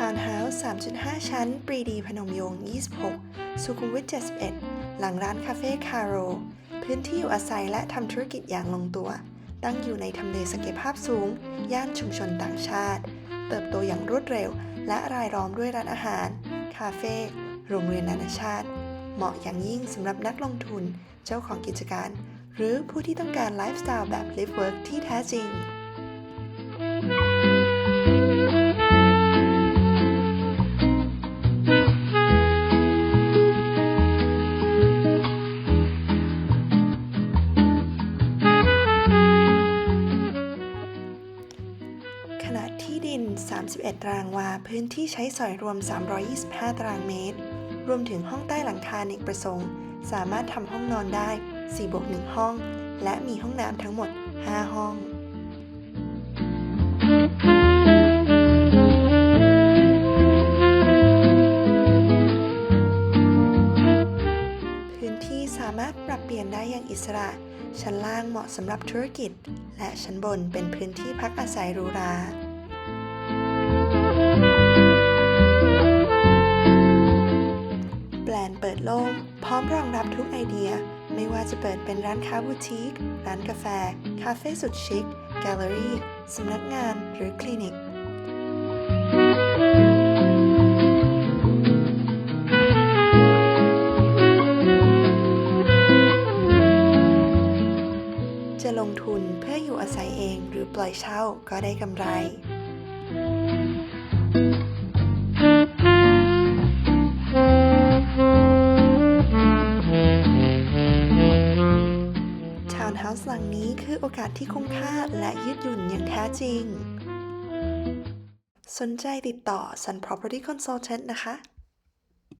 ทาวน์เฮาส์ 3.5 ชั้น ปรีดีพนมยงค์ 26 สุขุมวิท 71 หลังร้านคาเฟ่คาโร พื้นที่อยู่อาศัยและทำธุรกิจอย่างลงตัว ตั้งอยู่ในทำเลสเกยภาพสูง ย่านชุมชนต่างชาติ เติบโตอย่างรวดเร็ว และรายล้อมด้วยร้านอาหาร คาเฟ่ โรงเรียนนานาชาติ เหมาะอย่างยิ่งสำหรับนักลงทุน เจ้าของกิจการ หรือผู้ที่ต้องการไลฟ์สไตล์แบบ Live Work ที่แท้จริง นาดที่ดิน 31 ตารางวา พื้นที่ใช้สอยรวม 325 ตารางเมตร รวมถึงห้องใต้หลังคาเนกประสงค์ สามารถทำห้องนอนได้ 4 บวก 1 ห้อง และมีห้องน้ำทั้งหมด 5 ห้องพื้นที่สามารถปรับเปลี่ยนได้อย่างอิสระ ชั้นล่างเหมาะสำหรับธุรกิจ และชั้นบนเป็นพื้นที่พักอาศัยหรูหรา ร้อมรองรับทุกไอเดีย ไม่ว่าจะเปิดเป็นร้านค้าบูติก ร้านกาแฟ คาเฟ่สุดชิค แกลเลอรี่สำนักงานหรือคลินิก จะลงทุนเพื่ออยู่อาศัยเองหรือปล่อยเช่าก็ได้กำไร ส์หลังนี้คือโอกาสที่คุ้มค่าและยืดหยุ่นอย่างแท้จริง สนใจติดต่อ Sun Property Consultant นะคะ